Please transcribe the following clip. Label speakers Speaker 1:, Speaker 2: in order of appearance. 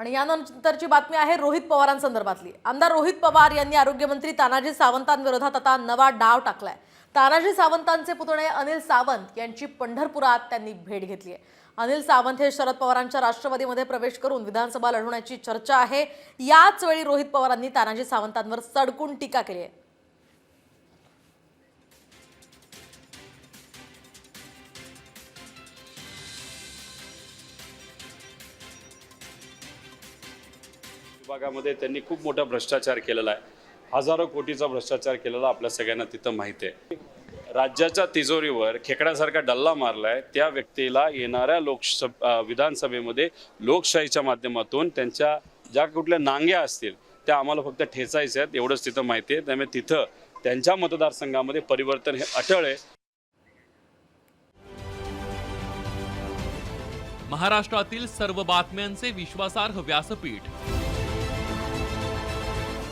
Speaker 1: आणि यानंतरची बातमी आहे रोहित पवारांसंदर्भातली. आमदार रोहित पवार यांनी आरोग्यमंत्री तानाजी सावंतांविरोधात आता नवा डाव टाकलाय. तानाजी सावंतांचे पुतणे अनिल सावंत यांची पंढरपुरात त्यांनी भेट घेतली आहे अनिल सावंत हे शरद पवारांच्या राष्ट्रवादीमध्ये प्रवेश करून विधानसभा लढवण्याची चर्चा आहे. याच वेळी रोहित पवारांनी तानाजी सावंतांवर सडकून टीका केली आहे
Speaker 2: विभागामध्ये त्यांनी खूप मोठा भ्रष्टाचार केलेला आहे. हजारो कोटीचा भ्रष्टाचार केलेला आपल्या सगळ्यांना तिथं माहिती आहे. राज्याच्या तिजोरीवर खेकड्यासारखा डल्ला मारलाय. त्या व्यक्तीला येणाऱ्या लोकसभ विधानसभेमध्ये लोकशाहीच्या माध्यमातून त्यांच्या ज्या कुठल्या नांग्या असतील त्या आम्हाला फक्त ठेचायच्या आहेत. एवढंच तिथं माहिती आहे. त्यामुळे तिथं त्यांच्या मतदारसंघामध्ये परिवर्तन हे अटळ आहे.
Speaker 3: महाराष्ट्रातील सर्व बातम्यांचे विश्वासार्ह व्यासपीठ